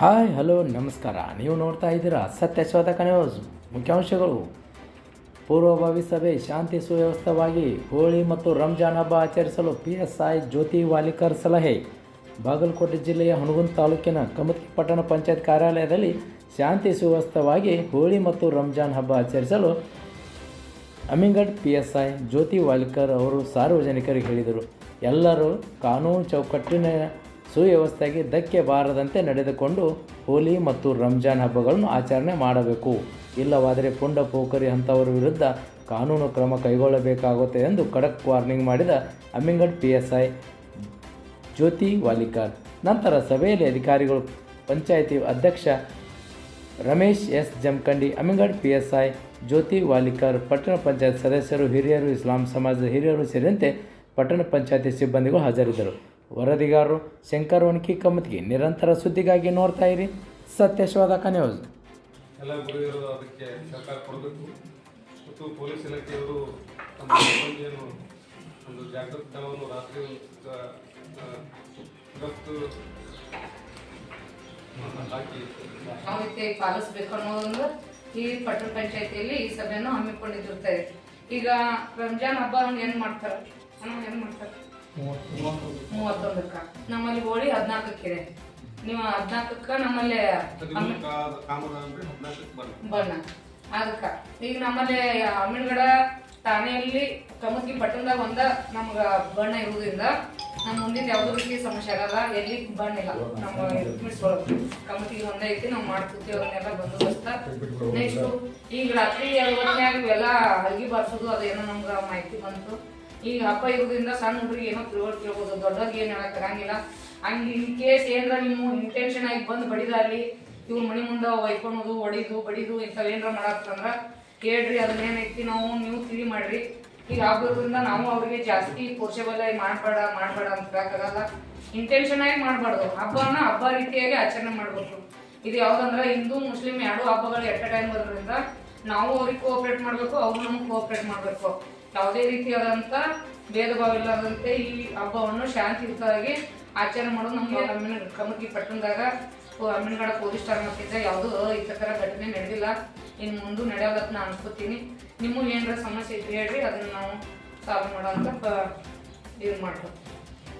Hi, hello, ನಮಸ್ಕಾರ. ನೀವು ನೋಡ್ತಾ ಇದ್ದೀರಾ ಸತ್ಯ ಶೋಧಕ ನ್ಯೂಸ್. ಮುಖ್ಯಾಂಶಗಳು. ಪೂರ್ವಭಾವಿ ಸಭೆ ಶಾಂತಿ ಸುವ್ಯವಸ್ಥವಾಗಿ ಹೋಳಿ ಮತ್ತು ರಂಜಾನ್ ಹಬ್ಬ ಆಚರಿಸಲು P S I Jyoti Walikar ಸಲಹೆ. ಬಾಗಲಕೋಟೆ ಜಿಲ್ಲೆಯ ಹುಣಗುಂದ ತಾಲೂಕಿನ ಕಮತ್ಕಿ ಪಟ್ಟಣ ಪಂಚಾಯತ್ ಕಾರ್ಯಾಲಯದಲ್ಲಿ ಶಾಂತಿ ಸುವ್ಯವಸ್ಥವಾಗಿ ಹೋಳಿ ಮತ್ತು ರಂಜಾನ್ ಹಬ್ಬ ಆಚರಿಸಲು Amingad P S I Jyoti Walikar ಅವರು ಸಾರ್ವಜನಿಕರಿಗೆ ಹೇಳಿದರು. ಎಲ್ಲರೂ ಕಾನೂನು ಚೌಕಟ್ಟಿನ ಸುವ್ಯವಸ್ಥೆಗೆ ಧಕ್ಕೆ ಬಾರದಂತೆ ನಡೆದುಕೊಂಡು ಹೋಲಿ ಮತ್ತು ರಂಜಾನ್ ಹಬ್ಬಗಳನ್ನು ಆಚರಣೆ ಮಾಡಬೇಕು. ಇಲ್ಲವಾದರೆ ಪುಂಡ ಪೋಖರಿ ಅಂಥವರ ವಿರುದ್ಧ ಕಾನೂನು ಕ್ರಮ ಕೈಗೊಳ್ಳಬೇಕಾಗುತ್ತೆ ಎಂದು ಖಡಕ್ ವಾರ್ನಿಂಗ್ ಮಾಡಿದ Amingad P S I Jyoti Walikar. ನಂತರ ಸಭೆಯಲ್ಲಿ ಅಧಿಕಾರಿಗಳು, ಪಂಚಾಯಿತಿ ಅಧ್ಯಕ್ಷ Ramesh S Jamkhandi Amingad P S I Jyoti Walikar, ಪಟ್ಟಣ ಪಂಚಾಯತ್ ಸದಸ್ಯರು, ಹಿರಿಯರು, ಇಸ್ಲಾಂ ಸಮಾಜದ ಹಿರಿಯರು ಸೇರಿದಂತೆ ಪಟ್ಟಣ ಪಂಚಾಯತಿ ಸಿಬ್ಬಂದಿಗಳು ಹಾಜರಿದ್ದರು. ವರದಿಗಾರರು ಶಂಕರ್ ಒಣಕಿ ಕಮ್ಮತ್ಗೆ ನಿರಂತರ ಸುದ್ದಿಗಾಗಿ ನೋಡ್ತಾ ಇರಿ ಸತ್ಯಶೋಧಕ ನ್ಯೂಸ್. ಎಲ್ಲ ಗುರುಗಳು ಅದಕ್ಕೆ ಸಹಕಾರ ಕೊಡಬೇಕು. ಮತ್ತು ಪೊಲೀಸ್ ಇಲಾಖೆಯವರು ತಮ್ಮ ಸಿಬ್ಬಂದಿಯನ್ನು ಒಂದು ಜಾಗೃತ ಕ್ರಮವನ್ನು ರಾತ್ರಿ ಇವತ್ತು ಆ, ಹಾಕಿ. ಯಾವ ರೀತಿ ಪಾಲಿಸ್ಬೇಕು ಅನ್ನೋದೊಂದು ಈ ಪಟ್ಟಣ ಪಂಚಾಯತಿಯಲ್ಲಿ ಈ ಸಭೆಯನ್ನು ಹಮ್ಮಿಕೊಂಡಿರುತ್ತೆ ಈಗ ರಂಜಾನ್ ಹಬ್ಬ ಏನ್ ಮಾಡ್ತಾರೆ? ಏನ್ ಮಾಡ್ತಾರ? ಮೂವತ್ತೊಂದಕ್ಕ. ನಮ್ಮಲ್ಲಿ ಹೋಳಿ ಇದೆ. ನೀವು ಹದಿನಾಲ್ಕಕ್ಕ ನಮ್ಮಲ್ಲಿ ಬಣ್ಣ ಅದಕ್ಕ. ಈಗ ನಮ್ಮಲ್ಲಿ ಅಮ್ಮಿನಗಡ ಠಾಣೆಯಲ್ಲಿ ಕಮತ್ಗಿ ಪಟ್ಟಣದಾಗ ಒಂದ ನಮ್ಗ ಬಣ್ಣ ಇರುವುದರಿಂದ ನಮ್ಮ ಮುಂದಿನ ಯಾವ್ದು ರೀತಿ ಸಮಸ್ಯೆ ಆಗಲ್ಲ. ಎಲ್ಲಿ ಬಣ್ಣ ಇಲ್ಲ. ನಮ್ಮ ಮಿಡ್ಸ್ಕೊಳಕ್ ಕಮತಿಗೆ ಒಂದೇ ಐತಿ ನಾವು ಮಾಡ್ತಿರ್ತೀವಿ ಅದನ್ನೆಲ್ಲ ಬಂದೋಬಸ್ತ. ನೆಕ್ಸ್ಟ್ ಈಗ ರಾತ್ರಿ ಹೊತ್ನ್ಯಾಗ ಇವೆಲ್ಲ ಹಲ್ಗಿ ಬಾರ್ಸೋದು ಅದೇನೋ ನಮ್ಗೆ ಮಾಹಿತಿ ಬಂತು. ಈಗ ಹಬ್ಬ ಇರೋದ್ರಿಂದ ಸಣ್ಣ ಹುಡುಗರಿಗೆ ಏನೋ ತಿಳುವಳಿಕೆ ಕೇಳ್ಬೋದು, ದೊಡ್ಡವ್ರಿಗೆ ಏನು ಹೇಳಕ್ ಆಗಂಗಿಲ್ಲ ಹಂಗೆ ಇನ್ ಕೇಸ್ ಏನರ ನೀವು ಇಂಟೆನ್ಷನ್ ಆಗಿ ಬಂದು ಬಡಿದಾಗ್ಲಿ, ಇವ್ರ ಮನೆ ಮುಂದೆ ಒಯ್ಕೊಳೋದು ಹೊಡಿದು ಬಡಿದು ಇಂಥವ್ ಏನಾರ ಮಾಡತ್ತಂದ್ರ ಕೇಳ್ರಿ ಅದನ್ನೇನೈತಿ ನಾವು, ನೀವು ತಿಳಿ ಮಾಡ್ರಿ. ಈಗ ಆಗೋದ್ರಿಂದ ನಾವು ಅವ್ರಿಗೆ ಜಾಸ್ತಿ ಪೋಷಬಲ್ ಆಗಿ ಮಾಡಬೇಡ ಮಾಡಬೇಡ ಅಂತ ಹೇಳಕ್ಕಾಗಲ್ಲ ಇಂಟೆನ್ಷನ್ ಆಗಿ ಮಾಡಬಾರ್ದು. ಹಬ್ಬನ ಹಬ್ಬ ರೀತಿಯಾಗಿ ಆಚರಣೆ ಮಾಡಬೇಕು. ಇದು ಯಾವ್ದಂದ್ರೆ ಹಿಂದೂ, ಮುಸ್ಲಿಂ ಎರಡು ಹಬ್ಬಗಳು ಎಟ್ ಟೈಮ್ ಬರೋದ್ರಿಂದ ನಾವು ಅವ್ರಿಗೆ ಕೋಆಪರೇಟ್ ಮಾಡಬೇಕು ಅವ್ರು ನಮ್ಗೆ ಕೋಆಪರೇಟ್ ಮಾಡಬೇಕು. ಯಾವುದೇ ರೀತಿಯಾದಂಥ ಭೇದ ಭಾವ ಇಲ್ಲದಂತೆ ಈ ಹಬ್ಬವನ್ನು ಶಾಂತಿಯುತವಾಗಿ ಆಚರಣೆ ಮಾಡೋದು ನಮ್ಮ ಅಮ್ಮಿನ ಕಮಕಿ ಪಟ್ಟಣದಾಗ ಅಮ್ಮಿನಗಡ ಪೊಲೀಸ್ ಠಾಣೆ ಯಾವುದು ಯಾವುದೂ ಥರ ಘಟನೆ ನಡೆದಿಲ್ಲ. ಇನ್ನು ಮುಂದೆ ನಡೆಯೋದಕ್ಕೆ ನಾನು ಅನ್ಕೋತೀನಿ. ನಿಮಗೂ ಏನಾರ ಸಮಸ್ಯೆ ಇದ್ರೆ ಹೇಳ್ರಿ ಅದನ್ನ ನಾವು ಸಾಲ್ವ್ ಮಾಡೋ ಅಂತ ಇದು ಮಾಡ್ಬೇಕು